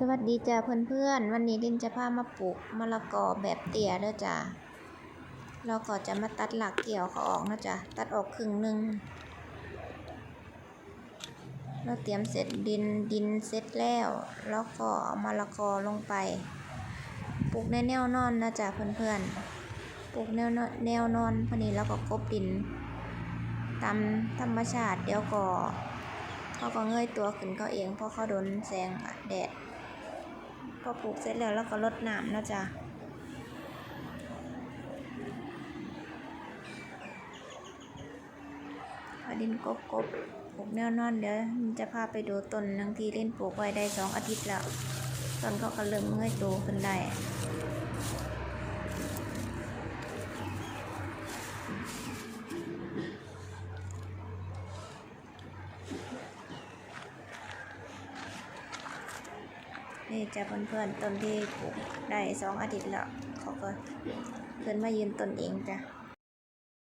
สวัสดีจ้าเพื่อนๆ วันนี้ลินจะพามาปลูกมะละกอแบบเตี่ยเด้อจ้าเราก็จะมาตัดหลักเกี่ยวเขาออกนะจ้ะตัดออกครึ่งหนึ่งเราเตรียมเสร็จดินดินเสร็จแล้ว แล้วก็เอามะละกอลงไป ปลูกในแนวนอนนะจ้ะเพื่อนๆ ปลูกแนวนอนแนวนอนพอนี้แล้วก็กบดิน ตามธรรมชาติเดี๋ยวก็เขาก็เงยตัวขึ้นเขาเองเพราะเขาโดนแสงแดด พอปลูกเสร็จแล้วเราก็รดน้ำนะจ๊ะดินกบกบปลูกแนวนอนเดี๋ยวจะพาไปดูต้นทั้งที่เล่นปลูกไว้ได้สองอาทิตย์แล้วต้นก็เริ่มเงยโตขึ้นได้ นี่จะเพื่อนๆต้นที่ปลูกได้สองอาทิตย์แล้วเขาก็ขึ้นมายืนต้นเองจ้ะ